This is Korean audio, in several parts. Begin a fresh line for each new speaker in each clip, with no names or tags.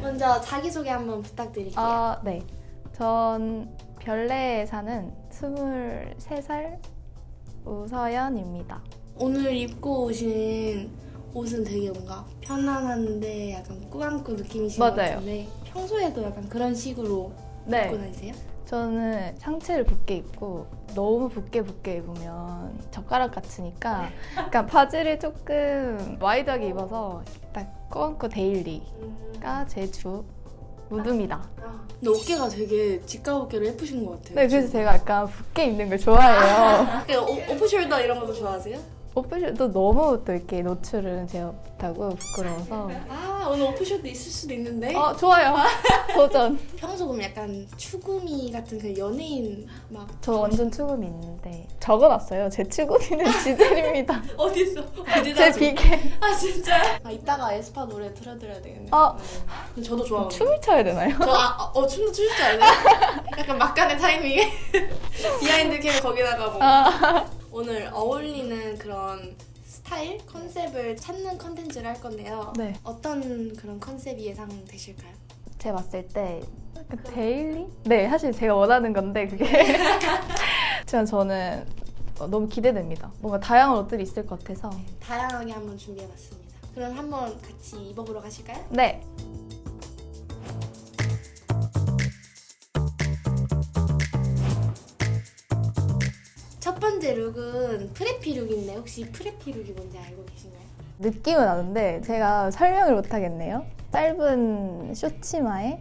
먼저 자기소개 한번 부탁드릴게요.
아, 네. 전 별내에 사는 23살 우서연입니다.
오늘 입고 오신 옷은 되게 뭔가 편안한데 약간 꾸안꾸 느낌이신 것
맞아요.
같은데 평소에도 약간 그런 식으로 입고
네.
다니세요?
저는 상체를 붓게 입고 너무 붓게 붓게 입으면 젓가락 같으니까 약간 바지를 조금 와이드하게 입어서 딱 꾸안꾸 데일리가 제 주 무드입니다.
아, 근데 어깨가 되게 직각 어깨로 예쁘신 것 같아요.
네, 그래서 제가 약간 붓게 입는 걸 좋아해요.
그 오- 오프숄더 이런 것도 좋아하세요?
오프쇼도 너무 또 이렇게 노출은 제가 못하고 부끄러워서.
아 오늘 오프숄더 있을 수도 있는데
어, 좋아요. 도전.
평소 그럼 약간 추구미 같은 그 연예인 막
저 완전 추금이 있는데 적어놨어요. 제 추금이는 지젤입니다.
어딨어? 어디다
제
줘?
비계.
아 진짜? 아 이따가 에스파 노래 틀어드려야 되겠네요.
어.
네. 저도 좋아하거든요.
춤을 춰야 되나요?
저, 아, 어, 춤도 추실 줄 알아요? 약간 막간의 타이밍에 비하인드 캠 거기다가 뭐
아,
오늘 어울리는 그런 스타일 컨셉을 찾는 컨텐츠를 할 건데요.
네.
어떤 그런 컨셉이 예상되실까요?
제가 봤을 때 약간 데일리? 네, 사실 제가 원하는 건데 그게. 하지만 저는 어, 너무 기대됩니다. 뭔가 다양한 옷들이 있을 것 같아서.
다양하게 한번 준비해봤습니다. 그럼 한번 같이 입어보러 가실까요?
네.
번째 룩은 프레피 룩인데 혹시 프레피 룩이 뭔지 알고 계신가요?
느낌은 아는데 제가 설명을 못 하겠네요. 짧은 쇼치마에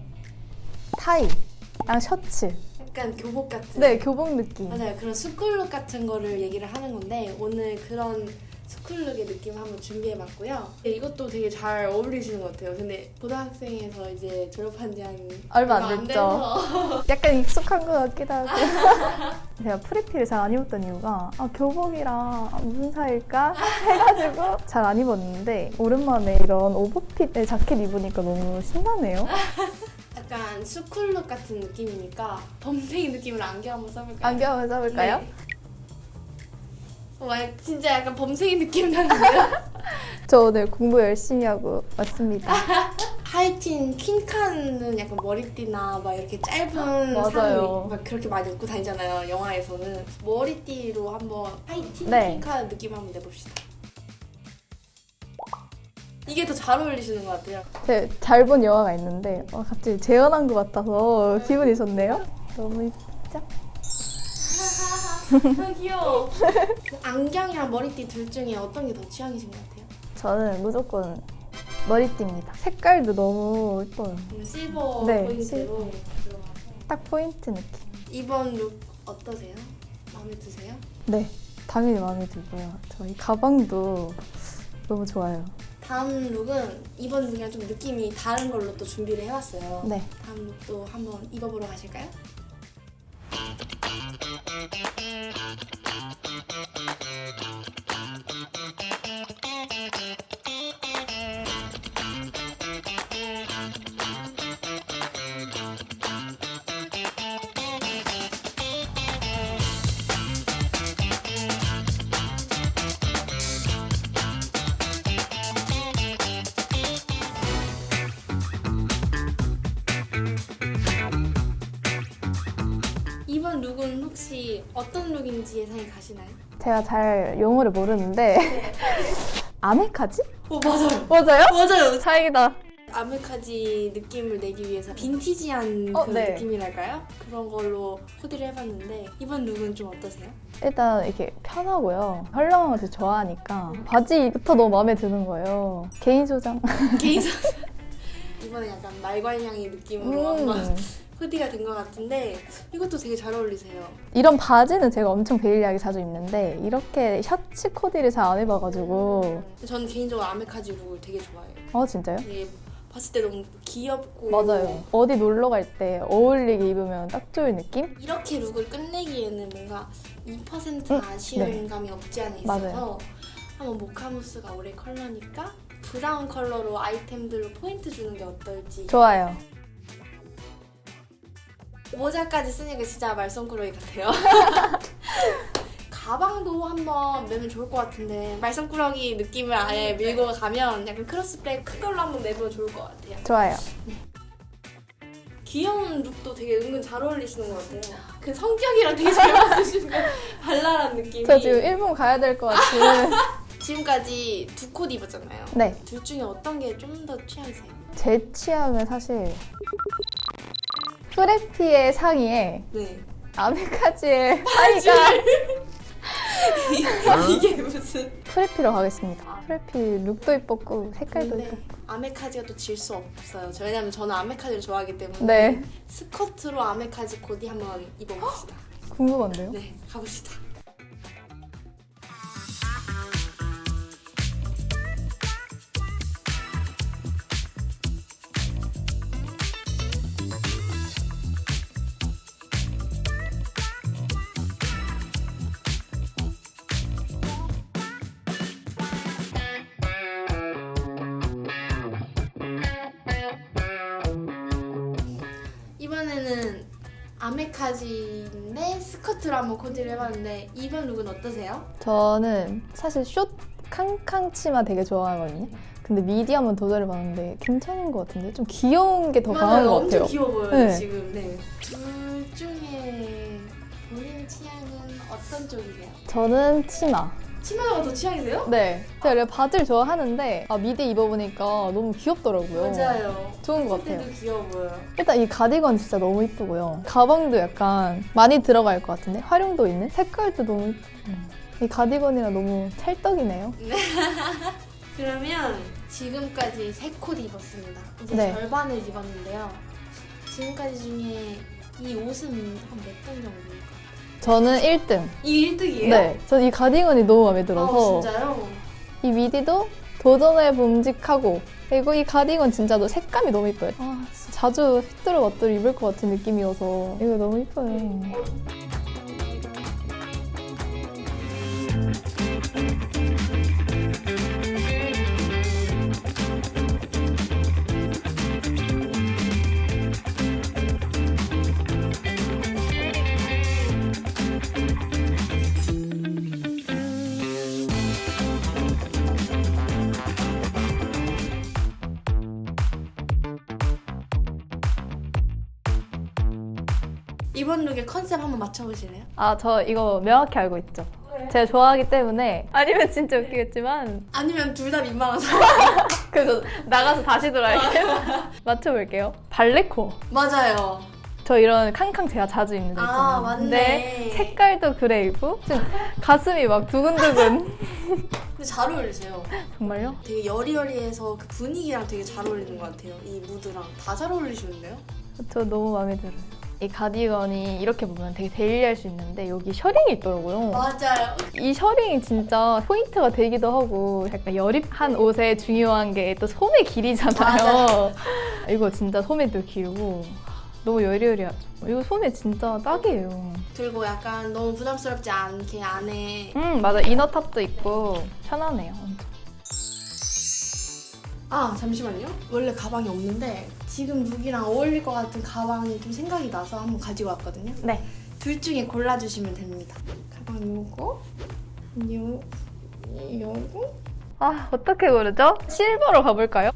타이랑 셔츠.
약간 교복 같은
네, 교복 느낌.
맞아요. 그런 스쿨룩 같은 거를 얘기를 하는 건데 오늘 그런 스쿨룩의 느낌 한번 준비해봤고요. 네, 이것도 되게 잘 어울리시는 것 같아요. 근데 고등학생에서 이제 졸업한 지 한
얼마 안 됐죠.
돼서
약간 익숙한 것 같기도 하고. 제가 프리피를 잘 안 입었던 이유가 아, 교복이랑 무슨 사이일까 해가지고 잘 안 입었는데 오랜만에 이런 오버핏의 자켓 입으니까 너무 신나네요.
약간 스쿨룩 같은 느낌이니까 범생이 느낌으로 안경 한번 써볼까요?
안경을 써볼까요?
네. 와, 진짜 약간 범생이 느낌 나는데요?
저 오늘 공부 열심히 하고 왔습니다.
하이틴 퀸칸은 약간 머리띠나 막 이렇게 짧은
맞아요.
상의 막 그렇게 많이 입고 다니잖아요 영화에서는 머리띠로 한번 하이틴
네.
퀸칸 느낌 한번 내봅시다 이게 더 잘 어울리시는 것 같아요
제가 잘본 영화가 있는데 어, 갑자기 재현한 것 같아서 기분이 좋네요. 너무 이쁘죠?
아, 귀여워 안경이랑 머리띠 둘 중에 어떤 게 더 취향이신 것 같아요?
저는 무조건 머리띠입니다. 색깔도 너무 예뻐요.
음, 실버
네,
포인트로
딱 포인트 느낌.
이번 룩 어떠세요? 마음에 드세요?
네, 당연히 마음에 들고요. 저희 가방도 너무 좋아요.
다음 룩은 이번 룩이랑 좀 느낌이 다른 걸로 또 준비를 해왔어요
네.
다음 룩도 한번 입어보러 가실까요? 어떤 룩인지 예상이 가시나요?
제가 잘 용어를 모르는데 아메카지?
오 맞아요
맞아요?
맞아요
다행이다.
아메카지 느낌을 내기 위해서 빈티지한
어,
그런
네.
느낌이랄까요? 그런 걸로 코디를 해봤는데 이번 룩은 좀 어떠세요?
일단 이렇게 편하고요. 헐렁한 거 되게 좋아하니까 바지부터 너무 마음에 드는 거예요. 개인 소장.
개인적 이번에 약간 말괄량이 느낌으로 한번
음.
코디가 된 것 같은데 이것도 되게 잘 어울리세요.
이런 바지는 제가 엄청 데일리하게 자주 입는데 이렇게 셔츠 코디를 잘 안 해봐가지고
저는 개인적으로 아메카지 룩을 되게 좋아해요.
어 진짜요?
되게 봤을 때 너무 귀엽고
맞아요. 어디 놀러 갈 때 어울리게 입으면 딱 좋을 느낌?
이렇게 룩을 끝내기에는 뭔가 2%
음,
아쉬운
네.
감이 없지 않아 있어서
맞아요.
한번 모카무스가 올해 컬러니까 브라운 컬러로 아이템들로 포인트 주는 게 어떨지
좋아요.
모자까지 쓰니까 진짜 말썽꾸러기 같아요. 가방도 한번 매면 좋을 것 같은데 말썽꾸러기 느낌을 아예 밀고 가면 약간 크로스백 큰 걸로 한번 내면 좋을 것 같아요.
좋아요.
귀여운 룩도 되게 은근 잘 어울리시는 것 같아요. 그 성격이랑 되게 잘 맞으시는 거 발랄한 느낌이.
저 지금 일본 가야 될 것 같은.
지금까지 두 코드 입었잖아요.
네.
둘 중에 어떤 게 좀 더 취향이세요?
제 취향은 사실 프레피의 상의에
네.
아메카지의 하의가
이게 무슨?
프레피로 가겠습니다. 프레피 룩도 이뻤고 색깔도
근데
이뻤고.
아메카지가 또 질 수 없어요. 저- 왜냐면 저는 아메카지를 좋아하기 때문에
네.
스커트로 아메카지 코디 한번 입어봅시다.
궁금한데요?
네, 가봅시다. 아메카지인데 스커트로 한번 코디를 해봤는데 이번 룩은 어떠세요?
저는 사실 숏 캉캉 치마 되게 좋아하거든요. 근데 미디엄은 도전해 봤는데 괜찮은 것 같은데 좀 귀여운 게 더 강한 것
엄청
같아요.
귀여워 보여요
네.
지금. 네. 둘 중에 본인 취향은 어떤 쪽이세요?
저는 치마.
치마가 더 취향이세요?
네. 제가 원래 바지를 좋아하는데 아, 미디 입어보니까 너무 귀엽더라고요.
맞아요.
좋은 것 같아요.
때도 귀여워 보여요.
일단 이 가디건 진짜 너무 이쁘고요. 가방도 약간 많이 들어갈 것 같은데 활용도 있는 색깔도 너무 이쁘고 이 가디건이랑 너무 찰떡이네요.
그러면 지금까지 세 코디 입었습니다. 이제
네.
절반을 입었는데요. 지금까지 중에 이 옷은 한몇등 정도일까?
저는 1등.
이 1등이에요?
네. 전이 가디건이 너무 마음에 들어서
아, 진짜요?
이 미디도 도전해 봄직하고 그리고 이 가디건 진짜도 색감이 너무 이뻐요. 아, 진짜 자주 휘뚜루 마뚜루 입을 것 같은 느낌이어서 이거 너무 이뻐요.
이번 룩의 컨셉 한번 맞춰보실래요?
아, 저 이거 명확히 알고 있죠. 제가 좋아하기 때문에 아니면 진짜 웃기겠지만
아니면 둘다 상황.
그래서 나가서 다시 돌아올게요. 맞춰볼게요. 발레코어.
맞아요.
저 이런 캉캉 제가 자주 입는 데 있잖아요.
아, 맞네.
근데 색깔도 그레이고 좀 가슴이 막 두근두근.
근데 잘 어울리세요.
정말요?
되게 여리여리해서 그 분위기랑 되게 잘 어울리는 것 같아요. 이 무드랑 다 잘 어울리시는데요?
저 너무 마음에 들어요. 이 가디건이 이렇게 보면 되게 데일리할 수 있는데 여기 셔링이 있더라고요.
맞아요.
이 셔링이 진짜 포인트가 되기도 하고 약간 여립한 옷에 중요한 게 또 소매 길이잖아요. 이거 진짜 소매도 길고 너무 여리여리하죠. 이거 소매 진짜 딱이에요.
그리고 약간 너무 부담스럽지 않게 안에
음 맞아 이너 탑도 있고 편하네요.
아 잠시만요. 원래 가방이 없는데 지금 룩이랑 어울릴 것 같은 가방이 좀 생각이 나서 한번 가지고 왔거든요.
네.
둘 중에 골라주시면 됩니다. 가방 요거, 요, 요거.
아 어떻게 고르죠? 실버로 가볼까요?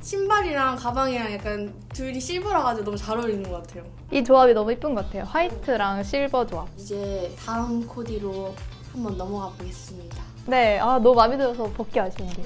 신발이랑 가방이랑 약간 둘이 실버라 가지고 너무 잘 어울리는 것 같아요.
이 조합이 너무 이쁜 것 같아요. 화이트랑 실버 조합.
이제 다음 코디로 한번 넘어가 보겠습니다.
네, 아 너무 마음에 들어서 벗기 아쉬운데.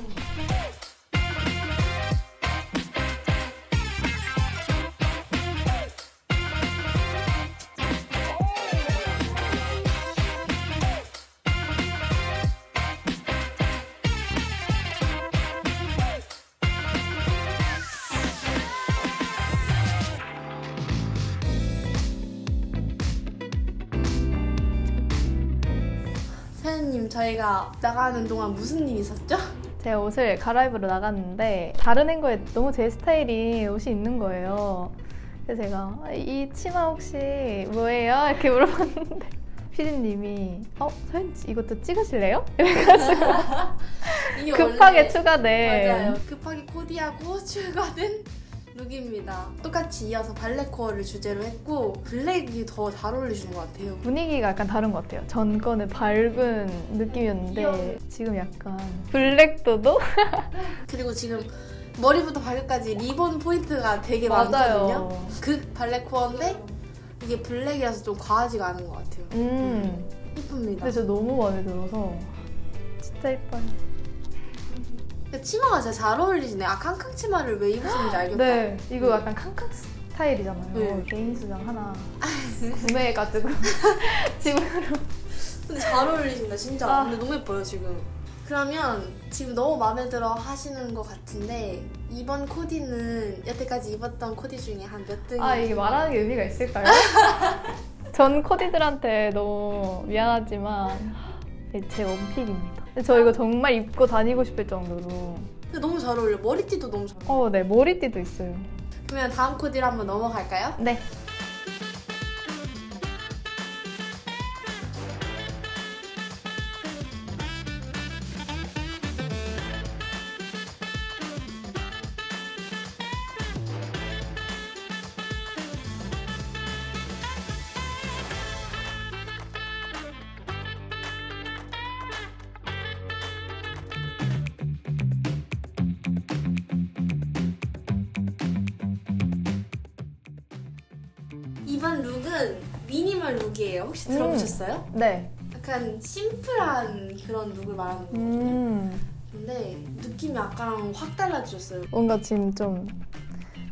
저희가 나가는 동안 무슨 일 있었죠?
제가 옷을 갈아입으러 나갔는데 다른 앵거에 너무 제 스타일이 옷이 있는 거예요. 그래서 제가 아, 이 치마 혹시 뭐예요? 이렇게 물어봤는데 피디님이 어? 서현 씨 이것도 찍으실래요?
이게
급하게
원래-
추가된
맞아요. 급하게 코디하고 추가된 룩입니다. 똑같이 이어서 발레코어를 주제로 했고 블랙이 더 잘 어울리시는 것 같아요.
분위기가 약간 다른 것 같아요. 전 거는 밝은 느낌이었는데
귀여운.
지금 약간 블랙도도
그리고 지금 머리부터 발끝까지 리본 포인트가 되게 많거든요. 그 발레코어인데 이게 블랙이라서 좀 과하지가 않은 것 같아요.
음.
예쁩니다.
근데 저 너무 마음에 들어서 진짜 예뻐요.
치마가 진짜 잘 어울리시네. 아 캉캉 치마를 왜 입으시는지 알겠다.
네, 이거 약간 캉캉 스타일이잖아요.
네.
개인 수장 하나 구매해가지고 집으로.
근데 잘 어울리신다 진짜.
아.
근데 너무 예뻐요 지금. 그러면 지금 너무 마음에 들어 하시는 것 같은데 이번 코디는 여태까지 입었던 코디 중에 한 몇 등?
아 이게 말하는 게 의미가 있을까요? 전 코디들한테 너무 미안하지만 제 원픽입니다. 근데 저 이거 정말 입고 다니고 싶을 정도로.
근데 너무 잘 어울려. 머리띠도 너무 잘. 어울려.
어, 네 머리띠도 있어요.
그러면 다음 코디로 한번 넘어갈까요?
네.
이번 룩은 미니멀 룩이에요. 혹시
음.
들어보셨어요?
네.
약간 심플한 그런 룩을 말하는 거거든요.
음.
근데 느낌이 아까랑 확 달라졌어요.
뭔가 지금 좀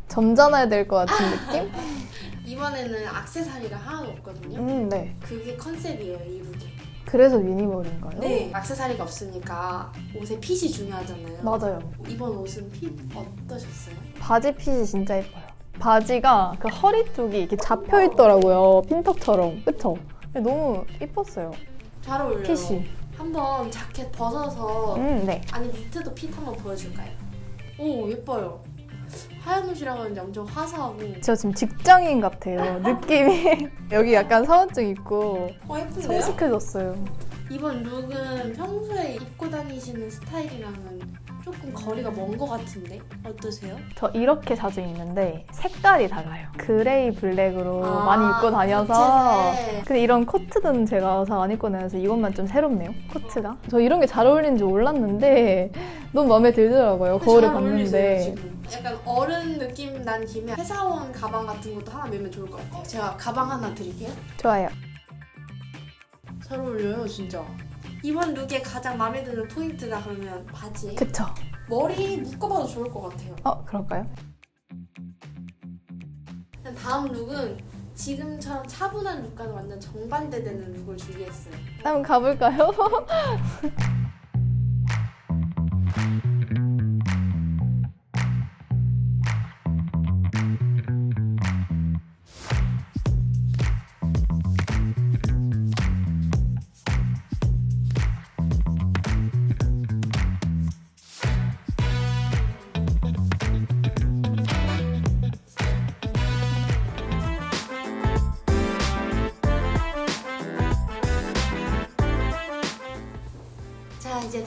점잖아야 될 것 같은 느낌?
이번에는 악세사리가 하나도 없거든요.
음, 네.
그게 컨셉이에요, 이 룩이.
그래서 미니멀인가요?
네. 악세사리가 없으니까 옷의 핏이 중요하잖아요.
맞아요.
이번 옷은 핏 어떠셨어요?
바지 핏이 진짜 예뻐요. 바지가 그 허리 쪽이 이렇게 잡혀 있더라고요. 핀턱처럼. 그쵸? 너무 예뻤어요.
잘 어울려요.
핏이.
한번 자켓 벗어서
음, 네.
아니 니트도 핏 한번 보여줄까요? 오 예뻐요. 하얀 옷이라 그런지 엄청 화사하고
저 지금 직장인 같아요. 느낌이. 여기 약간 사원증 있고
어 예쁜데요?
성숙해졌어요.
이번 룩은 평소에 입고 다니시는 스타일이랑은 조금 거리가 먼 것 같은데 어떠세요?
저 이렇게 자주 입는데 색깔이 달라요. 그레이 블랙으로
아,
많이 입고 다녀서.
무채색.
근데 이런 코트는 제가 잘 안 입고 다녀서 이것만 좀 새롭네요. 코트가. 저 이런 게 잘 어울리는 줄 몰랐는데 너무 마음에 들더라고요. 거울에
잘 어울리세요,
봤는데.
지금. 약간 어른 느낌 난 김에 회사원 가방 같은 것도 하나 메면 좋을 것 같아요. 제가 가방 하나 드릴게요.
좋아요.
잘 어울려요 진짜. 이번 룩의 가장 마음에 드는 포인트가 그러면 바지.
그쵸?
머리 묶어봐도 좋을 것 같아요.
어, 그럴까요?
다음 룩은 지금처럼 차분한 룩과는 완전 정반대되는 룩을 준비했어요.
한번 가볼까요?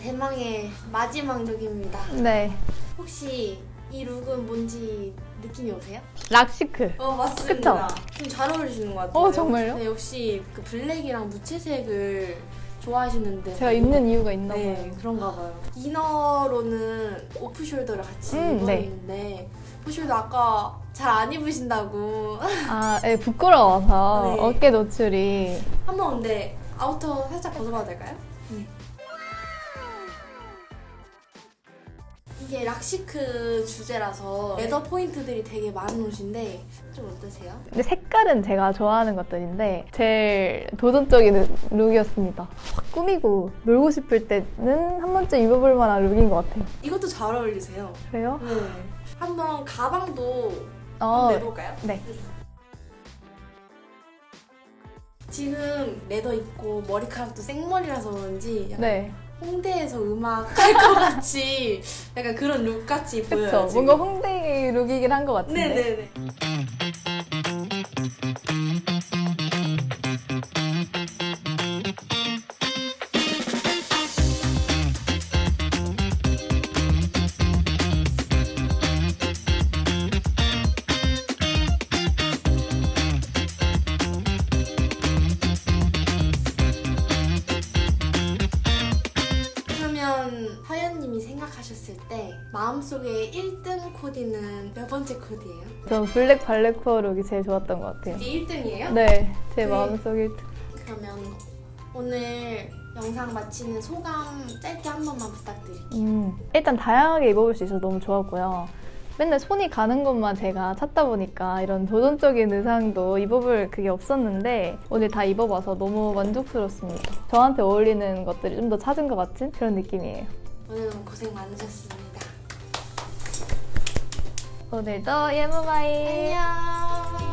대망의 마지막 룩입니다.
네.
혹시 이 룩은 뭔지 느낌이 오세요?
락시크.
어 맞습니다. 좀 잘 어울리시는 것 같아요.
어, 정말요?
네, 역시 그 블랙이랑 무채색을 좋아하시는데
제가 입는 이유가 있나
네
봐요.
그런가 봐요. 이너로는 오프숄더를 같이
음, 네.
입었는데 오프숄더 아까 잘 안 입으신다고
아, 네, 부끄러워서
네.
어깨 노출이.
한번 근데 아우터 살짝 벗어봐도 될까요? 이게 락시크 주제라서 레더 포인트들이 되게 많은 옷인데 좀 어떠세요?
근데 색깔은 제가 좋아하는 것들인데 제일 도전적인 룩이었습니다. 확 꾸미고 놀고 싶을 때는 한 번쯤 입어볼 만한 룩인 것 같아요.
이것도 잘 어울리세요.
그래요?
네. 한번 가방도
어,
한번 내볼까요?
네.
지금 레더 입고 머리카락도 생머리라서 그런지 약간
네.
홍대에서 음악 할 것 같이 약간 그런 룩 같이 보여요.
그쵸.
지금.
뭔가 홍대 룩이긴 한 것 같은데.
네네네. 마음속에 1등 코디는 몇 번째 코디예요?
전 블랙 발레 코어 룩이 제일 좋았던 것 같아요.
이게 1등이에요?
네, 제
네.
마음속 1등.
그러면 오늘 영상 마치는 소감 짧게 한 번만 부탁드릴게요.
음, 일단 다양하게 입어볼 수 있어서 너무 좋았고요. 맨날 손이 가는 것만 제가 찾다 보니까 이런 도전적인 의상도 입어볼 그게 없었는데 오늘 다 입어봐서 너무 만족스럽습니다. 저한테 어울리는 것들이 좀 더 찾은 것 같은 그런 느낌이에요.
오늘 너무 고생 많으셨습니다.
오늘도 예모바이.
안녕.